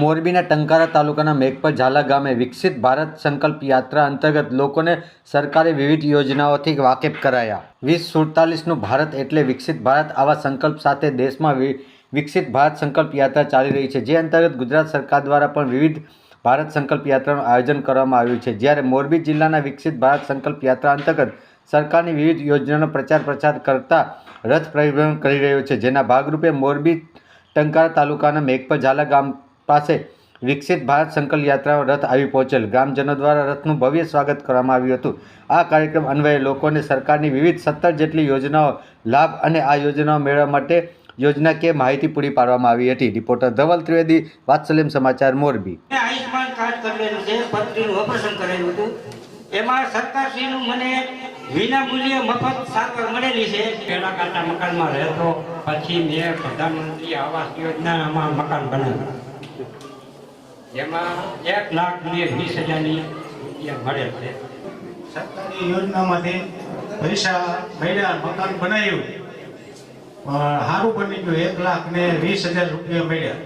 મોરબીના ટંકારા તાલુકાના મેઘપર ઝાલા ગામે વિકસિત ભારત સંકલ્પ યાત્રા અંતર્ગત લોકોને સરકારી વિવિધ યોજનાઓથી વાકેફ કરાયા. વીસ સુડતાલીસનું ભારત એટલે વિકસિત ભારત આવા સંકલ્પ સાથે દેશમાં વિકસિત ભારત સંકલ્પ યાત્રા ચાલી રહી છે. જે અંતર્ગત ગુજરાત સરકાર દ્વારા પણ વિવિધ ભારત સંકલ્પ યાત્રાનું આયોજન કરવામાં આવ્યું છે. જ્યારે મોરબી જિલ્લાના વિકસિત ભારત સંકલ્પ યાત્રા અંતર્ગત સરકારની વિવિધ યોજનાનો પ્રચાર પ્રચાર કરતા રથ પરિભ્રમણ કરી રહ્યો છે. જેના ભાગરૂપે મોરબી ટંકારા તાલુકાના મેઘપર ઝાલા ગામ પાસે વિકસિત ભારત સંકલ્પ યાત્રા રથ આવી પહોંચેલ. ગ્રામજનો દ્વારા રથનું ભવ્ય સ્વાગત કરવામાં આવ્યું હતું. આ કાર્યક્રમ અન્વયે લોકોને સરકારની વિવિધ સત્તર જેટલી યોજનાઓ લાભ અને આ યોજનાઓ મેળવવા માટે યોજનાકીય માહિતી પૂરી પાડવામાં આવી હતી. રિપોર્ટર ધવલ ત્રિવેદી વાત્સલ્યમ સમાચાર મોરબી. આયુષ્માન કાર્ડ કરેલું છે પત્નીનું ઓપરેશન કરેલું હતું. એમાં સરકારશ્રીનું મને વિના મૂલ્યે મફત સારવાર મળેલી છે. પહેલા કાચા મકાનમાં રહેતો પછી મેં પ્રધાનમંત્રી આવાસ યોજનામાં મકાન બનાવ્યું. જેમાં એક લાખ ને વીસ હજારની રૂપિયા મળે છે. સરકારી યોજનામાંથી પૈસા મળ્યા, મકાન બનાવ્યું. પણ સારું બની ગયું એક લાખ ને વીસ હજાર રૂપિયા મળ્યા.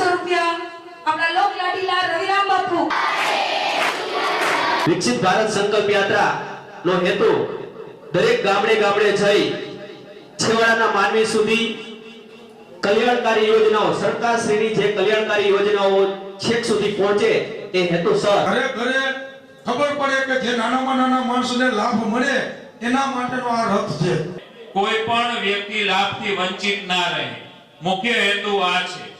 પાંચસો રૂપિયા. આપણા લોક લાડીલા રવિરામ બાપુ. વિકસિત ભારત સંકલ્પ યાત્રા નો હેતુ દરેક ગામડે ગામડે જઈ છેવાડાના માનવી સુધી કલ્યાણકારી યોજનાઓ સરકાર શ્રીની જે કલ્યાણકારી યોજનાઓ છેક સુધી પહોંચે એ હેતુસર ઘરે ઘરે ખબર પડે કે જે નાનામાં નાના માણસને લાભ મળે એના માટેનો આ રથ છે. કોઈ પણ વ્યક્તિ લાભથી વંચિત ના રહે. મુખ્ય હેતુ આ છે.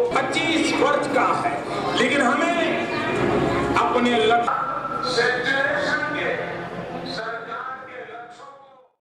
25 वर्ष का है लेकिन हमें अपने लक्ष्य